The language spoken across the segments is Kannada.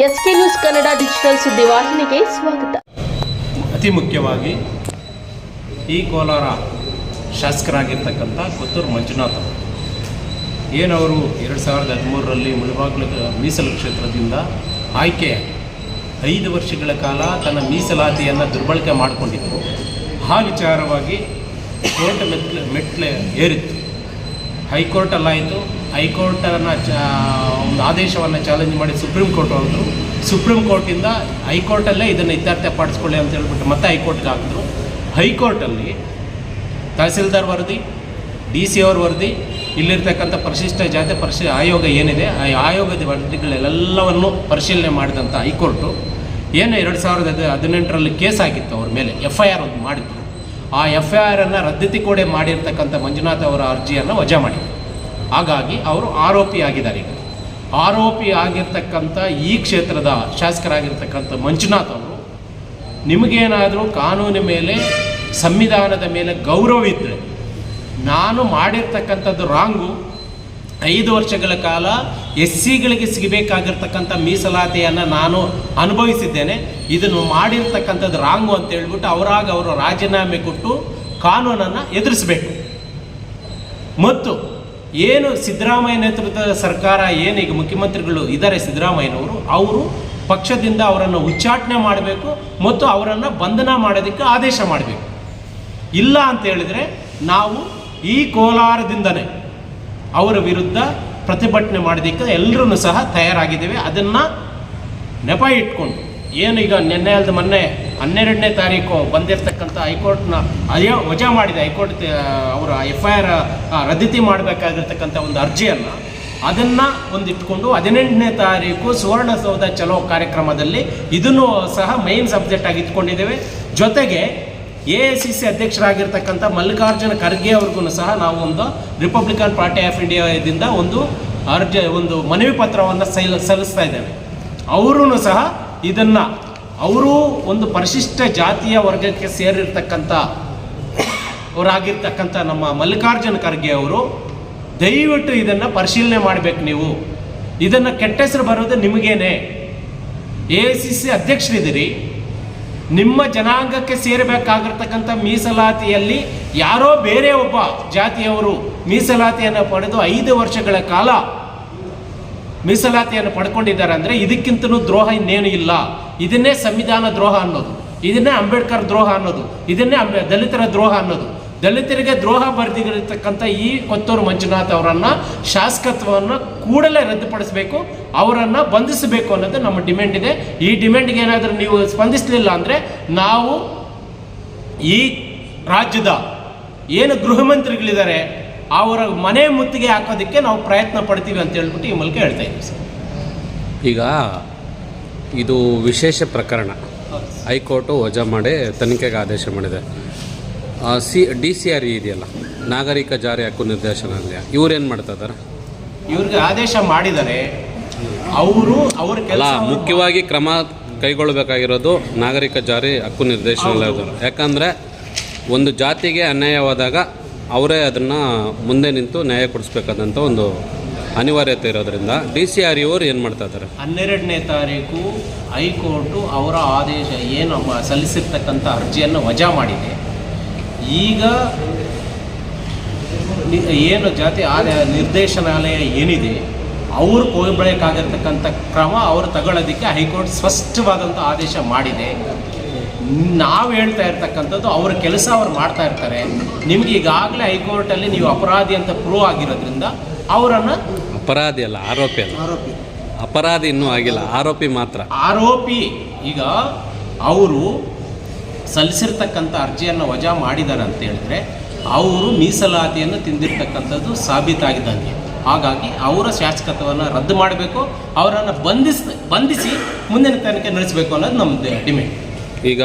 ಎಸ್ಕೆ ನ್ಯೂಸ್ ಕನ್ನಡ ಡಿಜಿಟಲ್ ಸುದ್ದಿವಾಹಿನಿಗೆ ಸ್ವಾಗತ. ಅತಿ ಮುಖ್ಯವಾಗಿ ಈ ಕೋಲಾರ ಶಾಸಕರಾಗಿರ್ತಕ್ಕಂಥ ಕೊತ್ತೂರು ಮಂಜುನಾಥ್ ಏನವರು ಎರಡು ಸಾವಿರದ ಹದಿಮೂರರಲ್ಲಿ ಮುಳಬಾಗಿಲು ಮೀಸಲು ಕ್ಷೇತ್ರದಿಂದ ಆಯ್ಕೆ ಐದು ವರ್ಷಗಳ ಕಾಲ ತನ್ನ ಮೀಸಲಾತಿಯನ್ನು ದುರ್ಬಳಕೆ ಮಾಡಿಕೊಂಡಿತ್ತು ಆ ವಿಚಾರವಾಗಿ ಕೋರ್ಟ್ ಮೆಟ್ಲೆ ಮೆಟ್ಲೆ ಏರಿತ್ತು. ಹೈಕೋರ್ಟಲ್ಲಾಯಿತು. ಹೈಕೋರ್ಟನ್ನು ಚ ಒಂದು ಆದೇಶವನ್ನು ಚಾಲೆಂಜ್ ಮಾಡಿ ಸುಪ್ರೀಂ ಕೋರ್ಟ್ ಹೋದರು ಸುಪ್ರೀಂ ಕೋರ್ಟಿಂದ ಹೈಕೋರ್ಟಲ್ಲೇ ಇದನ್ನು ಇತ್ಯರ್ಥಪಡಿಸ್ಕೊಳ್ಳಿ ಅಂತ ಹೇಳ್ಬಿಟ್ಟು ಮತ್ತೆ ಹೈಕೋರ್ಟ್ಗೆ ಹಾಕಿದ್ರು. ಹೈಕೋರ್ಟಲ್ಲಿ ತಹಸೀಲ್ದಾರ್ ವರದಿ, ಡಿ ಸಿ ಅವ್ರ ವರದಿ, ಇಲ್ಲಿರ್ತಕ್ಕಂಥ ಪರಿಶಿಷ್ಟ ಜಾತಿ ಪರಿಶಿ, ಆಯೋಗ ಏನಿದೆ, ಆ ಆಯೋಗದ ವರದಿಗಳೆಲ್ಲವನ್ನು ಪರಿಶೀಲನೆ ಮಾಡಿದಂಥ ಹೈಕೋರ್ಟು ಏನು ಎರಡು ಸಾವಿರದ ಹದಿ, ಹದಿನೆಂಟರಲ್ಲಿ ಕೇಸ್ ಆಗಿತ್ತು ಅವ್ರ ಮೇಲೆ ಎಫ್ ಐ ಆರ್ ಒಂದು ಮಾಡಿದ್ರು. ಆ ಎಫ್ ಐ ಆರನ್ನು ರದ್ಧತಿಕೋಡೆ ಮಾಡಿರ್ತಕ್ಕಂಥ ಮಂಜುನಾಥ್ ಅವರ ಅರ್ಜಿಯನ್ನು ವಜಾ ಮಾಡಿದ್ರು. ಹಾಗಾಗಿ ಅವರು ಆರೋಪಿ ಆಗಿದ್ದಾರೆ ಈಗ. ಆರೋಪಿ ಆಗಿರ್ತಕ್ಕಂಥ ಈ ಕ್ಷೇತ್ರದ ಶಾಸಕರಾಗಿರ್ತಕ್ಕಂಥ ಮಂಜುನಾಥ್ ಅವರು ನಿಮಗೇನಾದರೂ ಕಾನೂನಿನ ಮೇಲೆ, ಸಂವಿಧಾನದ ಮೇಲೆ ಗೌರವ ಇದ್ದರೆ ನಾನು ಮಾಡಿರ್ತಕ್ಕಂಥದ್ದು ರಾಂಗು ಐದು ವರ್ಷಗಳ ಕಾಲ ಎಸ್ ಸಿಗಳಿಗೆ ಸಿಗಬೇಕಾಗಿರ್ತಕ್ಕಂಥ ಮೀಸಲಾತಿಯನ್ನು ನಾನು ಅನುಭವಿಸಿದ್ದೇನೆ. ಇದನ್ನು ಮಾಡಿರ್ತಕ್ಕಂಥದ್ದು ರಾಂಗು ಅಂತ ಹೇಳ್ಬಿಟ್ಟು ಅವರಾಗ ಅವರು ರಾಜೀನಾಮೆ ಕೊಟ್ಟು ಕಾನೂನನ್ನು ಎದುರಿಸಬೇಕು. ಮತ್ತು ಏನು ಸಿದ್ದರಾಮಯ್ಯ ನೇತೃತ್ವದ ಸರ್ಕಾರ, ಏನು ಈಗ ಮುಖ್ಯಮಂತ್ರಿಗಳು ಇದ್ದಾರೆ ಸಿದ್ದರಾಮಯ್ಯನವರು, ಅವರು ಪಕ್ಷದಿಂದ ಅವರನ್ನು ಉಚ್ಚಾಟನೆ ಮಾಡಬೇಕು ಮತ್ತು ಅವರನ್ನು ಬಂಧನ ಮಾಡೋದಕ್ಕೆ ಆದೇಶ ಮಾಡಬೇಕು. ಇಲ್ಲ ಅಂತ ಹೇಳಿದರೆ ನಾವು ಈ ಕೋಲಾರದಿಂದನೇ ಅವರ ವಿರುದ್ಧ ಪ್ರತಿಭಟನೆ ಮಾಡೋದಕ್ಕೆ ಎಲ್ಲರೂ ಸಹ ತಯಾರಾಗಿದ್ದೇವೆ. ಅದನ್ನು ನೆಪ ಇಟ್ಕೊಂಡು, ಏನು ಈಗ ನಿನ್ನೆ ಅಲ್ದ ಮೊನ್ನೆ ಹನ್ನೆರಡನೇ ತಾರೀಕು ಬಂದಿರತಕ್ಕಂಥ ಹೈಕೋರ್ಟ್ನ ಅಯ್ಯೋ ವಜಾ ಮಾಡಿದೆ ಹೈಕೋರ್ಟ್ ಅವರ ಎಫ್ ಐ ಆರ್ ರದ್ದತಿ ಮಾಡಬೇಕಾಗಿರ್ತಕ್ಕಂಥ ಒಂದು ಅರ್ಜಿಯನ್ನು, ಅದನ್ನು ಒಂದಿಟ್ಕೊಂಡು ಹದಿನೆಂಟನೇ ತಾರೀಕು ಸುವರ್ಣಸೌಧ ಚಲೋ ಕಾರ್ಯಕ್ರಮದಲ್ಲಿ ಇದನ್ನು ಸಹ ಮೈನ್ ಸಬ್ಜೆಕ್ಟ್ ಆಗಿ ಇಟ್ಕೊಂಡಿದ್ದೇವೆ. ಜೊತೆಗೆ ಎ ಐ ಸಿ ಸಿ ಅಧ್ಯಕ್ಷರಾಗಿರ್ತಕ್ಕಂಥ ಮಲ್ಲಿಕಾರ್ಜುನ ಖರ್ಗೆ ಅವ್ರಿಗೂ ಸಹ ನಾವು ಒಂದು ರಿಪಬ್ಲಿಕನ್ ಪಾರ್ಟಿ ಆಫ್ ಇಂಡಿಯಾದಿಂದ ಒಂದು ಅರ್ಜಿ, ಒಂದು ಮನವಿ ಪತ್ರವನ್ನು ಸೈಲ್, ಸಲ್ಲಿಸ್ತಾ ಇದ್ದೇವೆ. ಅವರೂ ಸಹ ಇದನ್ನು ಅವರು ಒಂದು ಪರಿಶಿಷ್ಟ ಜಾತಿಯ ವರ್ಗಕ್ಕೆ ಸೇರಿರ್ತಕ್ಕಂಥ ಅವರಾಗಿರ್ತಕ್ಕಂಥ ನಮ್ಮ ಮಲ್ಲಿಕಾರ್ಜುನ ಖರ್ಗೆ ಅವರು, ದಯವಿಟ್ಟು ಇದನ್ನು ಪರಿಶೀಲನೆ ಮಾಡಬೇಕು ನೀವು. ಇದನ್ನು ಕೆಟ್ಟ ಹೆಸರು ಬರೋದು ನಿಮಗೇನೆ. ಎ ಐ ಸಿ ಸಿ ಅಧ್ಯಕ್ಷರಿದ್ದೀರಿ. ನಿಮ್ಮ ಜನಾಂಗಕ್ಕೆ ಸೇರಬೇಕಾಗಿರ್ತಕ್ಕಂಥ ಮೀಸಲಾತಿಯಲ್ಲಿ ಯಾರೋ ಬೇರೆ ಒಬ್ಬ ಜಾತಿಯವರು ಮೀಸಲಾತಿಯನ್ನು ಪಡೆದು ಐದು ವರ್ಷಗಳ ಕಾಲ ಮೀಸಲಾತಿಯನ್ನು ಪಡ್ಕೊಂಡಿದ್ದಾರೆ ಅಂದರೆ ಇದಕ್ಕಿಂತಲೂ ದ್ರೋಹ ಇನ್ನೇನು ಇಲ್ಲ. ಇದನ್ನೇ ಸಂವಿಧಾನ ದ್ರೋಹ ಅನ್ನೋದು. ಇದನ್ನೇ ಅಂಬೇಡ್ಕರ್ ದ್ರೋಹ ಅನ್ನೋದು. ಇದನ್ನೇ ಅಂಬೆ, ದಲಿತರ ದ್ರೋಹ ಅನ್ನೋದು. ದಲಿತರಿಗೆ ದ್ರೋಹ ಬರೆದಿರತಕ್ಕಂಥ ಈ ಕೊತ್ತೂರು ಮಂಜುನಾಥ್ ಅವರನ್ನು ಶಾಸಕತ್ವವನ್ನು ಕೂಡಲೇ ರದ್ದುಪಡಿಸಬೇಕು, ಅವರನ್ನು ಬಂಧಿಸಬೇಕು ಅನ್ನೋದು ನಮ್ಮ ಡಿಮ್ಯಾಂಡ್ ಇದೆ. ಈ ಡಿಮ್ಯಾಂಡ್ಗೆ ಏನಾದರೂ ನೀವು ಸ್ಪಂದಿಸಲಿಲ್ಲ ಅಂದರೆ ನಾವು ಈ ರಾಜ್ಯದ ಏನು ಗೃಹ ಮಂತ್ರಿಗಳಿದ್ದಾರೆ ಅವರ ಮನೆ ಮುತ್ತಿಗೆ ಹಾಕೋದಕ್ಕೆ ನಾವು ಪ್ರಯತ್ನ ಪಡ್ತೀವಿ ಅಂತ ಹೇಳ್ಬಿಟ್ಟು ಈ ಮೂಲಕ ಹೇಳ್ತಾ ಇದ್ದೀವಿ ಸರ್. ಈಗ ಇದು ವಿಶೇಷ ಪ್ರಕರಣ. ಹೈಕೋರ್ಟು ವಜಾ ಮಾಡಿ ತನಿಖೆಗೆ ಆದೇಶ ಮಾಡಿದೆ. C D C R E ಇದೆಯಲ್ಲ ನಾಗರಿಕ ಜಾರಿ ಹಕ್ಕು ನಿರ್ದೇಶನಾಲಯ ಇವ್ರೇನು ಮಾಡ್ತಾ ಇದ್ದಾರೆ ಇವ್ರಿಗೆ ಆದೇಶ ಮಾಡಿದರೆ ಅವರು ಅವ್ರ ಅಲ್ಲ ಕೆಲಸ ಮುಖ್ಯವಾಗಿ ಕ್ರಮ ಕೈಗೊಳ್ಳಬೇಕಾಗಿರೋದು ನಾಗರಿಕ ಜಾರಿ ಹಕ್ಕು ನಿರ್ದೇಶನಾಲಯದವರು. ಯಾಕಂದರೆ ಒಂದು ಜಾತಿಗೆ ಅನ್ಯಾಯವಾದಾಗ ಅವರೇ ಅದನ್ನು ಮುಂದೆ ನಿಂತು ನ್ಯಾಯ ಕೊಡಿಸ್ಬೇಕಾದಂಥ ಒಂದು ಅನಿವಾರ್ಯತೆ ಇರೋದ್ರಿಂದ ಡಿ ಸಿ ಆರ್ ಇವರು ಏನು ಮಾಡ್ತಾ ಇದ್ದಾರೆ ಹನ್ನೆರಡನೇ ತಾರೀಕು ಹೈಕೋರ್ಟು ಅವರ ಆದೇಶ ಏನು ಸಲ್ಲಿಸಿರ್ತಕ್ಕಂಥ ಅರ್ಜಿಯನ್ನು ವಜಾ ಮಾಡಿದೆ. ಈಗ ಏನು ಜಾತಿ ಆದ ನಿರ್ದೇಶನಾಲಯ ಏನಿದೆ, ಅವರು ಕೈಗೊಳ್ಳಬೇಕಾಗಿರ್ತಕ್ಕಂಥ ಕ್ರಮ ಅವರು ತಗೊಳ್ಳೋದಕ್ಕೆ ಹೈಕೋರ್ಟ್ ಸ್ಪಷ್ಟವಾದಂಥ ಆದೇಶ ಮಾಡಿದೆ. ನಾವು ಹೇಳ್ತಾ ಇರ್ತಕ್ಕಂಥದ್ದು ಅವ್ರ ಕೆಲಸ ಅವ್ರು ಮಾಡ್ತಾ ಇರ್ತಾರೆ. ನಿಮ್ಗೆ ಈಗಾಗಲೇ ಹೈಕೋರ್ಟಲ್ಲಿ ನೀವು ಅಪರಾಧಿ ಅಂತ ಪ್ರೂವ್ ಆಗಿರೋದ್ರಿಂದ ಅವರನ್ನು ಅಪರಾಧಿ ಅಲ್ಲ ಆರೋಪಿ ಅಲ್ಲ. ಅಪರಾಧಿ ಇನ್ನೂ ಆಗಿಲ್ಲ ಆರೋಪಿ ಮಾತ್ರ. ಆರೋಪಿ ಈಗ ಅವರು ಸಲ್ಲಿಸಿರ್ತಕ್ಕಂಥ ಅರ್ಜಿಯನ್ನು ವಜಾ ಮಾಡಿದ್ದಾರೆ ಅಂತ ಹೇಳಿದ್ರೆ ಅವರು ಮೀಸಲಾತಿಯನ್ನು ತಿಂದಿರ್ತಕ್ಕಂಥದ್ದು ಸಾಬೀತಾಗಿದ್ದಂಗೆ. ಹಾಗಾಗಿ ಅವರ ಶಾಸಕತ್ವವನ್ನು ರದ್ದು ಮಾಡಬೇಕು ಅವರನ್ನು ಬಂಧಿಸ್ ಬಂಧಿಸಿ ಮುಂದಿನ ತನಿಖೆ ನಡೆಸಬೇಕು ಅನ್ನೋದು ನಮ್ಮದು ಡಿಮ್ಯಾಂಡ್ ಈಗ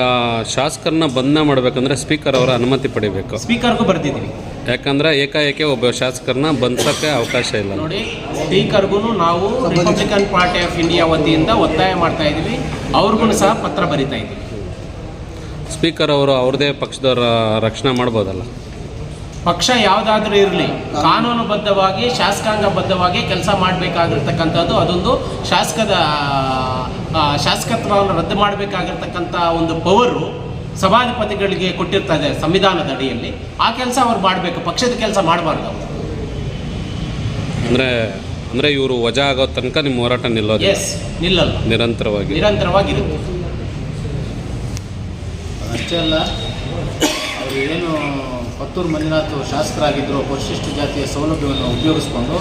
ಶಾಸಕರನ್ನ ಬಂಧನ ಮಾಡಬೇಕಂದ್ರೆ ಸ್ಪೀಕರ್ ಅವರ ಅನುಮತಿ ಪಡಿಬೇಕು. ಸ್ಪೀಕರ್ಗೂ ಬರ್ತಿದ್ದೀವಿ ಯಾಕಂದ್ರೆ ಏಕಾಏಕಿ ಒಬ್ಬ ಶಾಸಕರನ್ನ ಬಂಧಿಸೋಕ್ಕೆ ಅವಕಾಶ ಇಲ್ಲ. ನೋಡಿ ಸ್ಪೀಕರ್ಗೂ ನಾವು ರಿಪಬ್ಲಿಕನ್ ಪಾರ್ಟಿ ಆಫ್ ಇಂಡಿಯಾ ವತಿಯಿಂದ ಒತ್ತಾಯ ಮಾಡ್ತಾ ಇದ್ದೀವಿ. ಅವ್ರಿಗೂ ಸಹ ಪತ್ರ ಬರಿತಾ ಇದ್ದೀವಿ. ಸ್ಪೀಕರ್ ಅವರು ಅವ್ರದೇ ಪಕ್ಷದವರ ರಕ್ಷಣೆ ಮಾಡ್ಬೋದಲ್ಲ? ಪಕ್ಷ ಯಾವುದಾದ್ರೂ ಇರಲಿ ಕಾನೂನುಬದ್ಧವಾಗಿ ಶಾಸಕಾಂಗಬದ್ಧವಾಗಿ ಕೆಲಸ ಮಾಡಬೇಕಾಗಿರ್ತಕ್ಕಂಥದ್ದು ಅದೊಂದು ಶಾಸಕದ ಶಾಸಕತ್ವವನ್ನು ರದ್ದು ಮಾಡಬೇಕಾಗಿರ್ತಕ್ಕಂಥ ಒಂದು ಪವರು ಸಭಾಧಿಪತಿಗಳಿಗೆ ಕೊಟ್ಟಿರ್ತಾ ಇದೆ ಸಂವಿಧಾನದ ಅಡಿಯಲ್ಲಿ. ಆ ಕೆಲಸ ಅವ್ರು ಮಾಡಬೇಕು ಪಕ್ಷದ ಕೆಲಸ ಮಾಡಬಾರ್ದು ಅವರು. ಅಂದರೆ ಅಂದರೆ ಇವರು ವಜಾ ಆಗೋ ತನಕ ನಿಮ್ಮ ಹೋರಾಟ ನಿಲ್ಲೋದು ಎಸ್ ನಿಲ್ಲಲ್ಲ. ನಿರಂತರವಾಗಿ? ನಿರಂತರವಾಗಿರುತ್ತೆ. ಅಷ್ಟೇ ಅಲ್ಲ ಅವರು ಏನು ಪತ್ತೂರು ಮಂಜುನಾಥ್ ಶಾಸಕರಾಗಿದ್ದರು ಪರಿಶಿಷ್ಟ ಜಾತಿಯ ಸೌಲಭ್ಯವನ್ನು ಉಪಯೋಗಿಸ್ಕೊಂಡು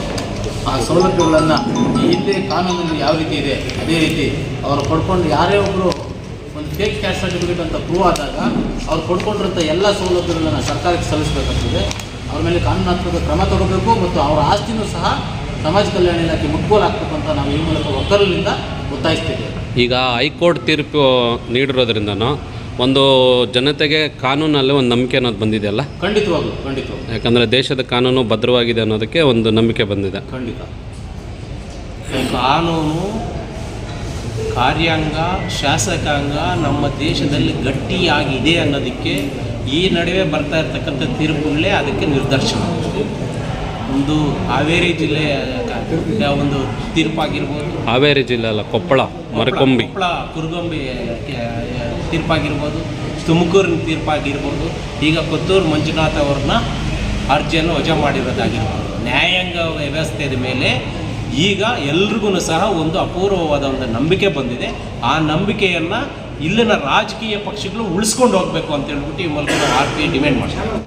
ಆ ಸೌಲಭ್ಯಗಳನ್ನು ಹಿಂದೆ ಕಾನೂನಲ್ಲಿ ಯಾವ ರೀತಿ ಇದೆ, ಅದೇ ರೀತಿ ಅವರು ಪಡ್ಕೊಂಡು ಯಾರೇ ಒಬ್ಬರು ಒಂದು ಫೇಕ್ ಕ್ಯಾಶ್ ಸರ್ಟಿಫಿಕೇಟ್ ಅಂತ ಪ್ರೂವ್ ಆದಾಗ ಅವ್ರು ಪಡ್ಕೊಂಡಿರೋಂಥ ಎಲ್ಲ ಸೌಲಭ್ಯಗಳನ್ನು ಸರ್ಕಾರಕ್ಕೆ ಸಲ್ಲಿಸಬೇಕಾಗ್ತದೆ. ಅವ್ರ ಮೇಲೆ ಕಾನೂನಾತ್ಮಕ ಕ್ರಮ ತಗೋಬೇಕು ಮತ್ತು ಅವರ ಆಸ್ತಿನೂ ಸಹ ಸಮಾಜ ಕಲ್ಯಾಣ ಇಲಾಖೆ ಹಾಕ್ಬೇಕು ಅಂತ ನಾವು ಈ ಮೂಲಕ ಒಕ್ಕಲಿನಿಂದ ಒತ್ತಾಯಿಸ್ತಿದ್ದೇವೆ. ಈಗ ಹೈಕೋರ್ಟ್ ತೀರ್ಪು ನೀಡಿರೋದ್ರಿಂದನೂ ಒಂದು ಜನತೆಗೆ ಕಾನೂನಲ್ಲಿ ಒಂದು ನಂಬಿಕೆ ಅನ್ನೋದು ಬಂದಿದೆಯಲ್ಲ ಖಂಡಿತವಾಗ್ಲು ಖಂಡಿತವಾಗ್ಲು. ಯಾಕಂದರೆ ದೇಶದ ಕಾನೂನು ಭದ್ರವಾಗಿದೆ ಅನ್ನೋದಕ್ಕೆ ಒಂದು ನಂಬಿಕೆ ಬಂದಿದೆ. ಖಂಡಿತ. ಕಾನೂನು ಕಾರ್ಯಾಂಗ ಶಾಸಕಾಂಗ ನಮ್ಮ ದೇಶದಲ್ಲಿ ಗಟ್ಟಿಯಾಗಿದೆ ಅನ್ನೋದಕ್ಕೆ ಈ ನಡುವೆ ಬರ್ತಾ ಇರತಕ್ಕಂಥ ತೀರ್ಪುಗಳೇ ಅದಕ್ಕೆ ನಿರ್ದರ್ಶನ ಒಂದು ಹಾವೇರಿ ಜಿಲ್ಲೆಯ ಒಂದು ತೀರ್ಪಾಗಿರ್ಬೋದು. ಹಾವೇರಿ ಜಿಲ್ಲೆ ಅಲ್ಲ ಕೊಪ್ಪಳ ಮರಕೊಂಬಿ. ಕೊಪ್ಪಳ ಕುರುಗೊಂಬಿ ತೀರ್ಪಾಗಿರ್ಬೋದು. ತುಮಕೂರಿನ ತೀರ್ಪಾಗಿರ್ಬೋದು. ಈಗ ಕೊತ್ತೂರು ಮಂಜುನಾಥ್ ಅವ್ರನ್ನ ಅರ್ಜಿಯನ್ನು ವಜಾ ಮಾಡಿರೋದಾಗಿರ್ಬೋದು. ನ್ಯಾಯಾಂಗ ವ್ಯವಸ್ಥೆಯ ಮೇಲೆ ಈಗ ಎಲ್ರಿಗೂ ಸಹ ಒಂದು ಅಪೂರ್ವವಾದ ಒಂದು ನಂಬಿಕೆ ಬಂದಿದೆ. ಆ ನಂಬಿಕೆಯನ್ನು ಇಲ್ಲಿನ ರಾಜಕೀಯ ಪಕ್ಷಗಳು ಉಳಿಸ್ಕೊಂಡು ಹೋಗಬೇಕು ಅಂತ ಹೇಳ್ಬಿಟ್ಟು ಈ ಮೂಲಕ ಆರ್ ಪಿ ಡಿಮ್ಯಾಂಡ್ ಮಾಡ್ತೀವಿ.